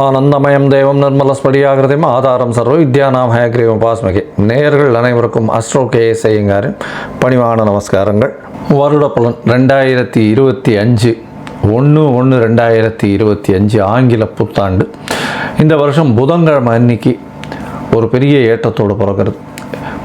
ஞானானந்தமயம் தேவம் நிர்மலஸ்படியாகிருதையும் ஆதாரம் சர்வ வித்யானாம் ஹயக்ரீவம் பாஸ்மகி. நேயர்கள் அனைவருக்கும் அஸ்ட்ரோ கே செய்யுங்காரின் பணிவான நமஸ்காரங்கள். வருட பலன் ரெண்டாயிரத்தி இருபத்தி அஞ்சு ஒன்று ஒன்று ரெண்டாயிரத்தி இருபத்தி அஞ்சு ஆங்கில புத்தாண்டு. இந்த வருஷம் புதன்கிழமை அன்னைக்கு ஒரு பெரிய ஏற்றத்தோடு பிறக்கிறது.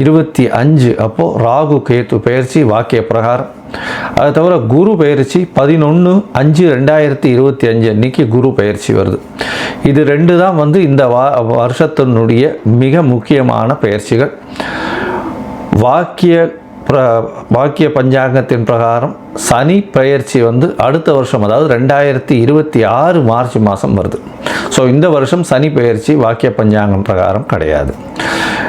இருபத்தி அஞ்சு. அப்போது ராகு கேத்து பயிற்சி வாக்கிய பிரகாரம். அது தவிர குரு பயிற்சி பதினொன்று அஞ்சு ரெண்டாயிரத்தி இருபத்தி அஞ்சு. அன்னைக்கு குரு பயிற்சி வருது. இது ரெண்டு தான் வந்து இந்த வா வருஷத்தினுடைய மிக முக்கியமான பயிற்சிகள் வாக்கிய பிர வாக்கிய பஞ்சாங்கத்தின் பிரகாரம் சனி பயிற்சி வந்து அடுத்த வருஷம் அதாவது ரெண்டாயிரத்தி இருபத்தி ஆறு மார்ச் மாதம் வருது. ஸோ இந்த வருஷம் சனி பயிற்சி வாக்கிய பஞ்சாங்கம் பிரகாரம் கிடையாது.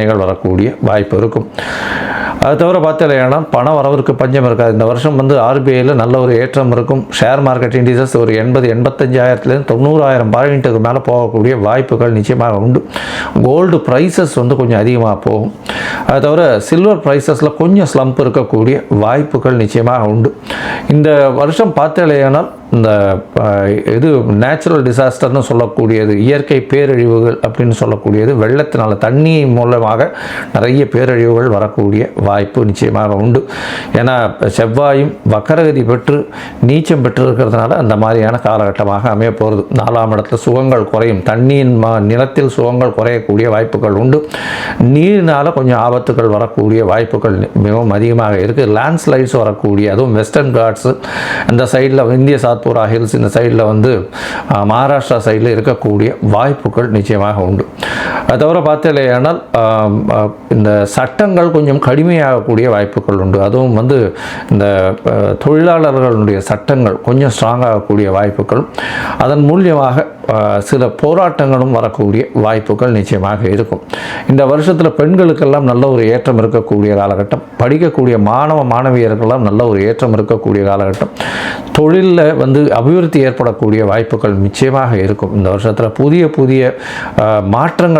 பிரச்சனைகள் வரக்கூடிய வாய்ப்பு இருக்கும். அது தவிர பார்த்தீங்கன்னா பண வரவிற்கு பஞ்சம் இருக்காது. இந்த வருஷம் வந்து ஆர்பிஐயில் நல்ல ஒரு ஏற்றம் இருக்கும். ஷேர் மார்க்கெட் இண்டிசஸ் ஒரு எண்பது எண்பத்தஞ்சாயிரத்துலேருந்து தொண்ணூறாயிரம் பாயிண்ட்டுக்கு மேலே போகக்கூடிய வாய்ப்புகள் நிச்சயமாக உண்டு. கோல்டு ப்ரைஸஸ் வந்து கொஞ்சம் அதிகமாக போகும். அது தவிர சில்வர் ப்ரைஸஸில் கொஞ்சம் ஸ்லம்ப் இருக்கக்கூடிய வாய்ப்புகள் நிச்சயமாக உண்டு. இந்த வருஷம் பார்த்தேனால் இந்த இது நேச்சுரல் டிசாஸ்டர்னு சொல்லக்கூடியது இயற்கை பேரழிவுகள் அப்படின்னு சொல்லக்கூடியது வெள்ளத்தினால் தண்ணி மூலமாக நிறைய பேரழிவுகள் வரக்கூடிய வாய்ப்பு நிச்சயமாக உண்டு. ஏன்னா செவ்வாயும் வக்கரகதி பெற்று நீச்சம் பெற்று இருக்கிறதுனால அந்த மாதிரியான காலகட்டமாக அமைய போகிறது நாலாம் இடத்துல சுகங்கள் குறையும். தண்ணியின் மா நிலத்தில் சுகங்கள் குறையக்கூடிய வாய்ப்புகள் உண்டு. நீரினால் கொஞ்சம் ஆபத்துகள் வரக்கூடிய வாய்ப்புகள் மிகவும் அதிகமாக இருக்குது லேண்ட்ஸ்லைட்ஸ் வரக்கூடிய அதுவும் வெஸ்டர்ன் காட்ஸு அந்த சைடில் இந்திய சாத்பூரா ஹில்ஸ் இந்த சைடில் வந்து மகாராஷ்டிரா சைடில் இருக்கக்கூடிய வாய்ப்புகள் நிச்சயமாக உண்டு. அது தவிர பார்த்தலையானால் இந்த சட்டங்கள் கொஞ்சம் கடுமையாகக்கூடிய வாய்ப்புகள் உண்டு. அதுவும் வந்து இந்த தொழிலாளர்களுடைய சட்டங்கள் கொஞ்சம் ஸ்ட்ராங்காகக்கூடிய வாய்ப்புகள். அதன் மூலியமாக சில போராட்டங்களும் வரக்கூடிய வாய்ப்புகள் நிச்சயமாக இருக்கும். இந்த வருஷத்தில் பெண்களுக்கெல்லாம் நல்ல ஒரு ஏற்றம் இருக்கக்கூடிய காலகட்டம். படிக்கக்கூடிய மாணவ மாணவியர்களெல்லாம் நல்ல ஒரு ஏற்றம் இருக்கக்கூடிய காலகட்டம். தொழிலில் வந்து அபிவிருத்தி ஏற்படக்கூடிய வாய்ப்புகள் நிச்சயமாக இருக்கும். இந்த வருஷத்தில் புதிய புதிய மாற்றங்கள்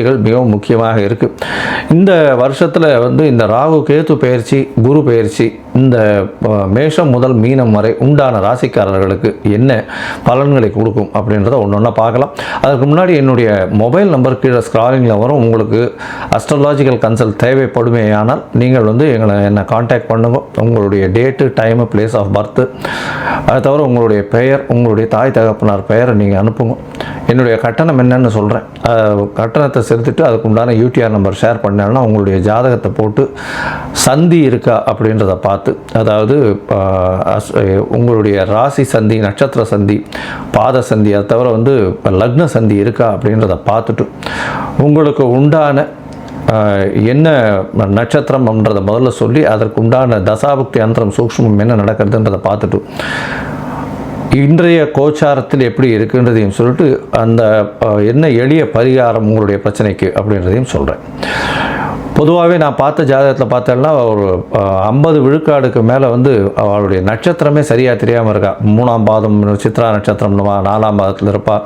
பயிற்சிகள் மிகவும் முக்கியமாக இருக்குது இந்த வருஷத்தில் வந்து இந்த ராகு கேத்து பயிற்சி குரு பயிற்சி இந்த மேஷம் முதல் மீனம் வரை உண்டான ராசிக்காரர்களுக்கு என்ன பலன்களை கொடுக்கும் அப்படின்றத ஒன்று ஒன்றா பார்க்கலாம். அதுக்கு முன்னாடி என்னுடைய மொபைல் நம்பர் கீழே ஸ்க்ராலிங்கில் வரும். உங்களுக்கு அஸ்ட்ராலாஜிக்கல் கன்சல்ட் தேவைப்படுமேயானால் நீங்கள் வந்து எங்களை என்னை காண்டாக்ட் பண்ணுங்க. உங்களுடைய date time place of birth அதை தவிர உங்களுடைய பெயர் உங்களுடைய தாய் தகப்பனார் பெயரை நீங்கள் அனுப்புங்க. என்னுடைய கட்டணம் என்னன்னு சொல்கிறேன் கட்டணத்தை செலுத்திட்டு அதுக்கு உண்டான யூடிஆர் நம்பர் ஷேர் பண்ணேன்னா உங்களுடைய ஜாதகத்தை போட்டு சந்தி இருக்கா அப்படின்றத பார்த்து அதாவது அஸ்- உங்களுடைய ராசி சந்தி நட்சத்திர சந்தி பாத சந்தி அதை தவிர வந்து லக்ன சந்தி இருக்கா அப்படின்றத பார்த்துட்டு உங்களுக்கு உண்டான என்ன நட்சத்திரம்ன்றதை முதல்ல சொல்லி அதற்கு உண்டான தசாபக்தி அந்தரம் சூக்ஷ்மம் என்ன நடக்கிறதுன்றதை பார்த்துட்டு இன்றைய கோச்சாரத்தில் எப்படி இருக்குன்றதையும் சொல்லிட்டு அந்த என்ன எளிய பரிகாரம் உங்களுடைய பிரச்சனைக்கு அப்படின்றதையும் சொல்கிறேன் பொதுவாகவே நான் பார்த்த ஜாதகத்தில் பார்த்தேன்னா ஒரு ஐம்பது விழுக்காடுக்கு மேலே வந்து அவளுடைய நட்சத்திரமே சரியாக தெரியாமல் இருக்கா. மூணாம் பாதம் சித்ரா நட்சத்திரம்னுவா நாலாம் பாதத்தில் இருப்பா.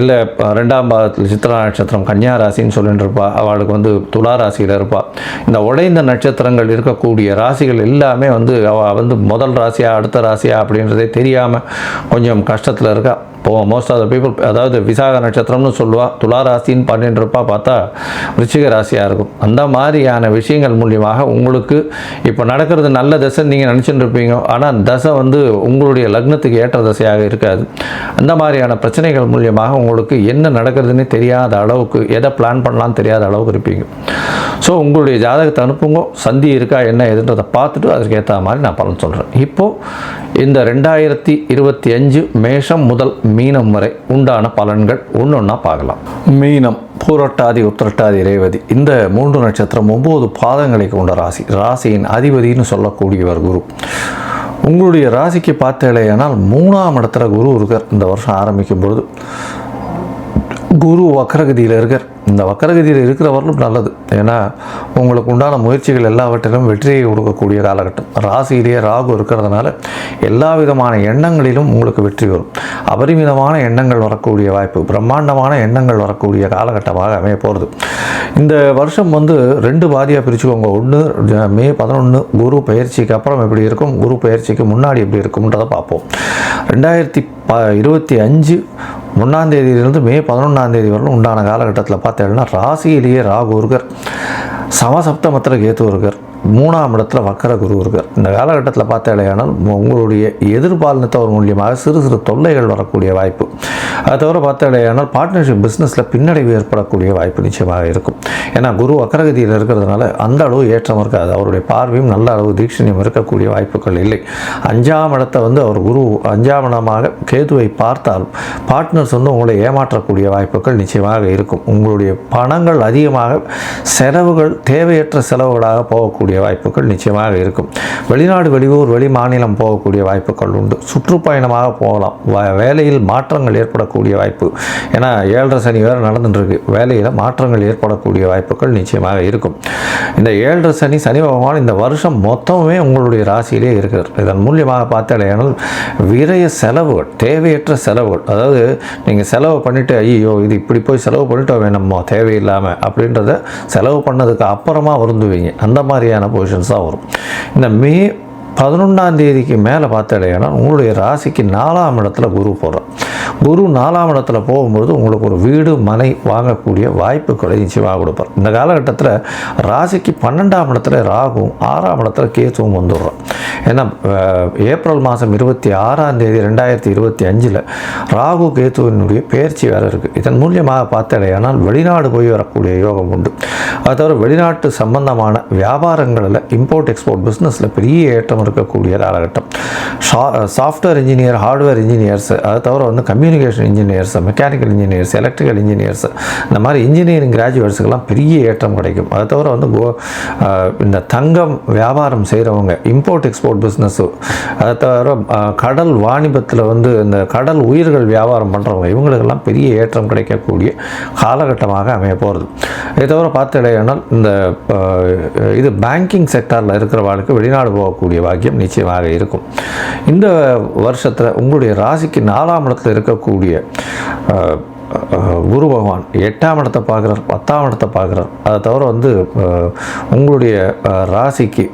இல்லை ரெண்டாம் பாதத்தில் சித்ரா நட்சத்திரம் கன்னியா ராசின்னு சொல்லிட்டு இருப்பா. அவளுக்கு வந்து துலா ராசியில் இருப்பா. இந்த உடைந்த நட்சத்திரங்கள் இருக்கக்கூடிய ராசிகள் எல்லாமே வந்து அவள் வந்து முதல் ராசியா அடுத்த ராசியா அப்படின்றதே தெரியாமல் கொஞ்சம் கஷ்டத்தில் இருக்கா. இப்போ மோஸ்ட் ஆஃப் த பீப்புள் அதாவது விசாக நட்சத்திரம்னு சொல்லுவா துலா ராசின்னு பண்ணிட்டு இருப்பா பார்த்தா விருச்சிக ராசியாக இருக்கும். அந்த மாதிரியான விஷயங்கள் மூலியமாக உங்களுக்கு இப்போ நடக்கிறது நல்ல தசை நீங்கள் நினச்சிட்டு இருப்பீங்க. ஆனால் தசை வந்து உங்களுடைய லக்னத்துக்கு ஏற்ற தசையாக இருக்காது. அந்த மாதிரியான பிரச்சனைகள் மூலியமாக உங்களுக்கு என்ன நடக்கிறதுன்னு தெரியாத அளவுக்கு எதை பிளான் பண்ணலாம்னு தெரியாத அளவுக்கு இருப்பீங்க. ஸோ உங்களுடைய ஜாதகத்தை அனுப்புங்க. சந்தி இருக்கா என்ன எதுன்றதை பார்த்துட்டு அதுக்கேற்ற ஏற்ற மாதிரி நான் பலன் சொல்கிறேன் இப்போது இந்த ரெண்டாயிரத்தி இருபத்தி அஞ்சு மேஷம் முதல் மீனம் வரை உண்டான பலன்கள் ஒன்று ஒன்றா பார்க்கலாம். மீனம் பூரட்டாதி உத்திரட்டாதி ரேவதி இந்த மூன்று நட்சத்திரம் ஒம்பது பாதங்களை கொண்ட ராசி. ராசியின் அதிபதினு சொல்லக்கூடியவர் குரு. உங்களுடைய ராசிக்கு பார்த்தேலையானால் மூணாம் இடத்துல குரு இருக்கார். இந்த வருஷம் ஆரம்பிக்கும் பொழுது குரு வக்ரகதியில் இருக்கார். இந்த வக்கரகதியில் இருக்கிறவர்களும் நல்லது. ஏன்னா உங்களுக்கு உண்டான முயற்சிகள் எல்லாவற்றிலும் வெற்றியை கொடுக்கக்கூடிய காலகட்டம். ராசியிலேயே ராகு இருக்கிறதுனால எல்லா விதமான எண்ணங்களிலும் உங்களுக்கு வெற்றி வரும். அபரிமிதமான எண்ணங்கள் வரக்கூடிய வாய்ப்பு பிரம்மாண்டமான எண்ணங்கள் வரக்கூடிய காலகட்டமாக அமைய போகிறது இந்த வருஷம் வந்து ரெண்டு பாதியாக பிரிச்சுக்கோங்க. ஒன்று மே பதினொன்று குரு பயிற்சிக்கு அப்புறம் எப்படி இருக்கும் குரு பயிற்சிக்கு முன்னாடி எப்படி இருக்கும்ன்றதை பார்ப்போம். ரெண்டாயிரத்தி ப இருபத்தி அஞ்சு ஒன்றாந்தேதியிலிருந்து மே பதினொன்றாந்தேதி வரலும் உண்டான காலகட்டத்தில் பார்த்தேன்னா ராசியிலேயே ராகு இருக்கார் சமசப்தமத்தில் கேத்து ஒருகர் மூணாம் இடத்துல வக்கர குரு இருக்கார். இந்த காலகட்டத்தில் பார்த்தாலேயானால் உங்களுடைய எதிர்பாலினத்தவர் மூலியமாக சிறு சிறு தொல்லைகள் வரக்கூடிய வாய்ப்பு. அதை தவிர பார்த்தாலேயானால் பார்ட்னர்ஷிப் பிஸ்னஸில் பின்னடைவு ஏற்படக்கூடிய வாய்ப்பு நிச்சயமாக இருக்கும். ஏன்னா குரு வக்கரகதியில் இருக்கிறதுனால அந்த அளவு ஏற்றம் இருக்காது. அவருடைய பார்வையும் நல்ல அளவு தீட்சணியம் இருக்கக்கூடிய வாய்ப்புகள் இல்லை. அஞ்சாம் இடத்தை வந்து அவர் குரு அஞ்சாம் இடமாக கேதுவை பார்த்தாலும் பார்ட்னர்ஸ் வந்து உங்களை ஏமாற்றக்கூடிய வாய்ப்புகள் நிச்சயமாக இருக்கும். உங்களுடைய பணங்கள் அதிகமாக செலவுகள் தேவையற்ற செலவுகளாக போகக்கூடிய வாய்ப்புகள் நிச்சயமாக இருக்கும். வெளிநாடு வெளியூர் வெளி மாநிலம் போகக்கூடிய வாய்ப்புகள் உண்டு. சுற்றுப்பயணமாக போகலாம். வேலையில் மாற்றங்கள் ஏற்படக்கூடிய வாய்ப்பு. ஏன்னா ஏழரை சனி வேறு நடந்துட்டுருக்கு. வேலையில் மாற்றங்கள் ஏற்படக்கூடிய வாய்ப்புகள் நிச்சயமாக இருக்கும். இந்த ஏழரை சனி சனி பகவான் இந்த வருஷம் மொத்தமே உங்களுடைய ராசியிலே இருக்கிறார். இதன் மூலியமாக பார்த்தாலேனால் விரைய செலவுகள் தேவையற்ற செலவுகள். அதாவது நீங்கள் செலவு பண்ணிவிட்டு ஐயோ இது இப்படி போய் செலவு பண்ணிட்டோமே வேணுமோ தேவையில்லாமல் அப்படின்றத செலவு பண்ணதுக்கு அப்புறமா வருந்துவீங்க. அந்த மாதிரியான பொசிஷன்ஸ் தான் வரும். இந்த மே பதினொன்றாம் தேதிக்கு மேலே பார்த்தாலேனா உங்களுடைய ராசிக்கு நாலாம் இடத்துல குரு போகிறார் குரு நாலாம் இடத்துல போகும்போது உங்களுக்கு ஒரு வீடு மனை வாங்கக்கூடிய வாய்ப்புகளை நிச்சயமாக கொடுப்பார். இந்த காலகட்டத்தில் ராசிக்கு பன்னெண்டாம் இடத்துல ராகும் ஆறாம் இடத்துல கேத்துவும் வந்துடுறோம் ஏன்னா ஏப்ரல் மாதம் இருபத்தி ஆறாம் தேதி ரெண்டாயிரத்தி இருபத்தி அஞ்சில் ராகு கேத்துவினுடைய பயிற்சி வேறு இருக்குது இதன் மூலியமாக பார்த்தடையானால் வெளிநாடு போய் வரக்கூடிய யோகம் உண்டு. அது தவிர வெளிநாட்டு சம்பந்தமான வியாபாரங்களில் இம்போர்ட் எக்ஸ்போர்ட் பிஸ்னஸில் பெரிய ஏற்றம் இருக்கக்கூடிய காலகட்டம். சாஃப்ட்வேர் இன்ஜினியர் ஹார்ட்வேர் இன்ஜினியர்ஸ் அது தவிர வந்து communication engineers mechanical engineers electrical engineers இந்த மாதிரி இன்ஜினியரிங் கிராஜுவேட்ஸுக்கெல்லாம் பெரிய ஏற்றம் கிடைக்கும். அதை தவிர வந்து கோ- இந்த தங்கம் வியாபாரம் செய்கிறவங்க இம்போர்ட் எக்ஸ்போர்ட் பிஸ்னஸ்ஸு அதை தவிர கடல் வாணிபத்தில் வந்து இந்த கடல் உயிர்கள் வியாபாரம் பண்ணுறவங்க இவங்களுக்கெல்லாம் பெரிய ஏற்றம் கிடைக்கக்கூடிய காலகட்டமாக அமைய போகிறது இதை தவிர பார்த்துடையானால் இந்த இது பேங்கிங் செக்டாரில் இருக்கிறவர்களுக்கு வெளிநாடு போகக்கூடிய பாக்கியம் நிச்சயமாக இருக்கும். இந்த வருஷத்தில் உங்களுடைய ராசிக்கு நாலாம் இடத்துல இருக்கக்கூடிய குரு பகவான் எட்டாம் இடத்தை பார்க்குறார் பத்தாம் இடத்தை பார்க்குறார். அதை தவிர வந்து உங்களுடைய ராசிக்கு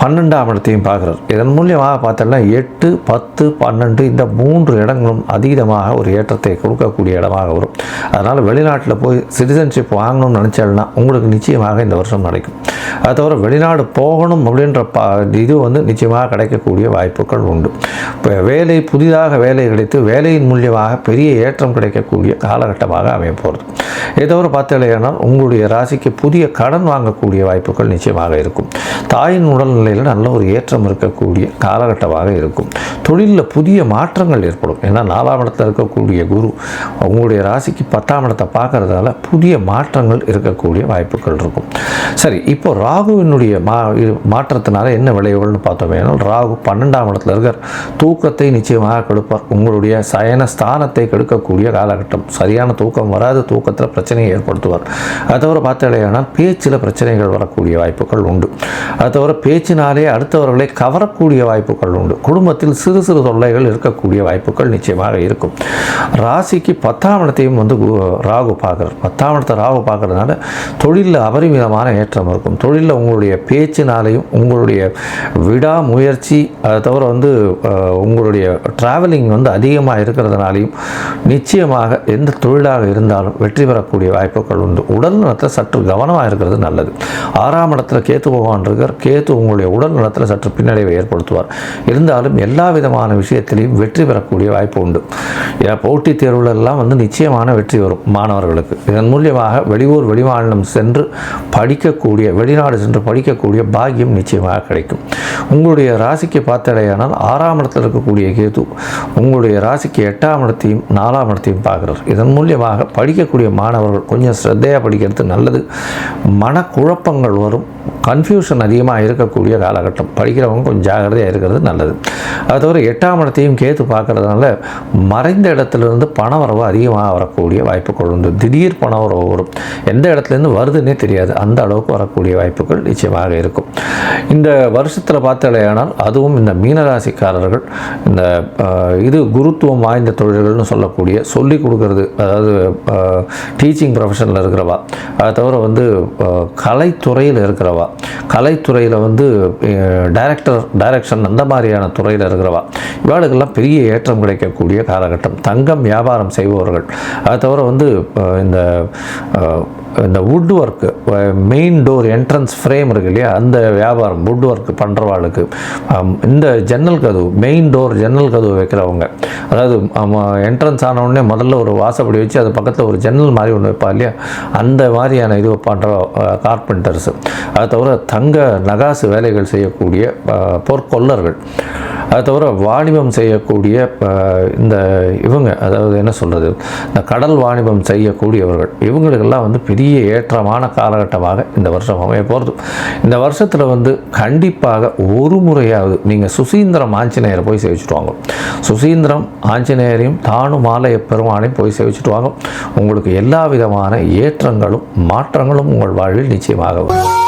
பன்னெண்டாம் இடத்தையும் பார்க்குறார். இதன் மூலியமாக பார்த்தோம்னா எட்டு பத்து பன்னெண்டு இந்த மூன்று இடங்களும் அதீதமாக ஒரு ஏற்றத்தை கொடுக்கக்கூடிய இடமாக வரும். அதனால் வெளிநாட்டில் போய் சிட்டிசன்ஷிப் வாங்கணும்னு நினச்சாலும்னா உங்களுக்கு நிச்சயமாக இந்த வருஷம் கிடைக்கும். அதை தவிர வெளிநாடு போகணும் அப்படின்ற பா இது வந்து நிச்சயமாக கிடைக்கக்கூடிய வாய்ப்புகள் உண்டு. இப்போ வேலை புதிதாக வேலை கிடைத்து வேலையின் மூலியமாக பெரிய ஏற்றம் கிடைக்கக்கூடிய காலகட்டமாக அமைய போகிறது. ஏதோ ஒரு பார்த்தீங்கன்னா உங்களுடைய ராசிக்கு புதிய கடன் வாங்கக்கூடிய வாய்ப்புகள் நிச்சயமாக இருக்கும். தாயின் உடல்நிலையில் நல்ல ஒரு ஏற்றம் இருக்கக்கூடிய காலகட்டமாக இருக்கும். தொழிலில் புதிய மாற்றங்கள் ஏற்படும். ஏன்னா நாலாம் இடத்துல இருக்கக்கூடிய குரு உங்களுடைய ராசிக்கு பத்தாம் இடத்தை பார்க்கறதால புதிய மாற்றங்கள் இருக்கக்கூடிய வாய்ப்புகள் இருக்கும். சரி இப்போ ராகுவினுடைய மா மாற்றத்தினால என்ன விளைவுகள்னு பார்த்தோமே ராகு பன்னெண்டாம் இடத்துல இருக்கார். தூக்கத்தை நிச்சயமாக கெடுப்பார். உங்களுடைய சயன ஸ்தானத்தை கெடுக்கக்கூடிய காலகட்டம் சரியான தூக்கம் வராத தூக்கத்தில் பிரச்சனையை ஏற்படுத்துவார். அது தவிர பார்த்தீங்கன்னா பேச்சில் பிரச்சனைகள் வரக்கூடிய வாய்ப்புகள் உண்டு. அது தவிர பேச்சினாலே அடுத்தவர்களை கவரக்கூடிய வாய்ப்புகள் உண்டு. குடும்பத்தில் சிறு சிறு தொல்லைகள் இருக்கக்கூடிய வாய்ப்புகள் நிச்சயமாக இருக்கும். ராசிக்கு பத்தாம் இடத்தையும் வந்து ராகு பார்க்குறார். பத்தாம் இடத்தை ராகு பார்க்கறதுனால தொழிலில் அபரிமிதமான ஏற்றம் இருக்கும். தொழிலில் உங்களுடைய பேச்சினாலையும் உங்களுடைய விடாமுயற்சி அதை தவிர வந்து உங்களுடைய ட்ராவலிங் வந்து அதிகமாக இருக்கிறதுனாலையும் நிச்சயமாக எந்த தொழிலாக இருந்தாலும் வெற்றி பெறக்கூடிய வாய்ப்புகள் உண்டு. உடல் நலத்தில் சற்று கவனமாக இருக்கிறது நல்லது. ஆறாம் இடத்துல கேத்து பகவான் இருக்கார். கேத்து உங்களுடைய உடல் நலத்தில் சற்று பின்னடைவை ஏற்படுத்துவார். இருந்தாலும் எல்லா விதமான விஷயத்திலையும் வெற்றி பெறக்கூடிய வாய்ப்பு உண்டு. ஏன் போட்டித் தேர்வுகளெல்லாம் வந்து நிச்சயமான வெற்றி வரும் மாணவர்களுக்கு. இதன் மூலியமாக வெளியூர் வெளிமாநிலம் சென்று படிக்கக்கூடிய வெளிநாடு சென்று படிக்கக்கூடிய பாக்கியம் நிச்சயமாக கிடைக்கும். உங்களுடைய ராசிக்கு பார்த்தடையானால் ஆறாம் இடத்தில் இருக்கக்கூடிய கேது உங்களுடைய ராசிக்கு எட்டாம் இடத்தையும் நாலாம் இடத்தையும் பார்க்குறார் இதன் மூலியமாக படிக்கக்கூடிய மாணவர்கள் கொஞ்சம் ஸ்ரத்தையாக படிக்கிறது நல்லது. மனக்குழப்பங்கள் வரும். கன்ஃபியூஷன் அதிகமாக இருக்கக்கூடிய காலகட்டம். படிக்கிறவங்க கொஞ்சம் ஜாகிரதையாக இருக்கிறது நல்லது. அது தவிர எட்டாம் இடத்தையும் கேத்து பார்க்கறதுனால மறைந்த இடத்துலேருந்து பண வரவு அதிகமாக வரக்கூடிய வாய்ப்புகள் உண்டு. திடீர் பண வரவு வரும். எந்த இடத்துலேருந்து வருதுன்னே தெரியாது. அந்த அளவுக்கு வரக்கூடிய வாய்ப்புகள் நிச்சயமாக இருக்கும். இந்த வருஷத்தில் பார்த்தாலேயானால் அதுவும் இந்த மீனராசிக்காரர்கள் இந்த இது குருத்துவம் வாய்ந்த தொழில்கள்னு சொல்லக்கூடிய சொல்லி கொடுக்கறது அதாவது டீச்சிங் ப்ரொஃபஷனில் இருக்கிறவா. அதை தவிர வந்து கலைத்துறையில் இருக்கிறவா. கலைத்துறையில் வந்து டைரக்டர் டைரக்ஷன் அந்த மாதிரியான துறையில் இருக்கிறவா. இவாளுக்கெல்லாம் பெரிய ஏற்றம் கிடைக்கக்கூடிய காலகட்டம். தங்கம் வியாபாரம் செய்பவர்கள். அதை தவிர வந்து இந்த இந்த wood work main door entrance frame இருக்கு இல்லையா? அந்த வியாபாரம் வுட் ஒர்க் பண்ணுறவாளுக்கு இந்த ஜன்னல் கதவு மெயின் டோர் ஜன்னல் கதவு வைக்கிறவங்க. அதாவது என்ட்ரன்ஸ் ஆனவுடனே முதல்ல ஒரு வாசப்படி வச்சு அது பக்கத்தில் ஒரு ஜன்னல் மாதிரி ஒன்று வைப்பா இல்லையா? அந்த மாதிரியான இது பண்ணுற கார்பெண்டர்ஸ் அதை தவிர தவிர தங்க நகாசு வேலைகள் செய்யக்கூடிய பொற்கொல்லர்கள் அது தவிர வாணிபம் செய்யக்கூடிய இந்த இவங்க அதாவது என்ன சொல்கிறது இந்த கடல் வாணிபம் செய்யக்கூடியவர்கள். இவங்களுக்கெல்லாம் வந்து பெரிய ஏற்றமான காலகட்டமாக இந்த வருஷம் அமைய போகிறது இந்த வருஷத்தில் வந்து கண்டிப்பாக ஒரு முறையாவது நீங்கள் சுசீந்திரம் ஆஞ்சநேயரை போய் சேவிச்சுட்டு வாங்க. சுசீந்திரம் ஆஞ்சநேயரையும் தானும் மாலைய பெருமானையும் போய் சேவிச்சுட்டு வாங்க. உங்களுக்கு எல்லா விதமான ஏற்றங்களும் மாற்றங்களும் உங்கள் வாழ்வில் நிச்சயமாக வரும்.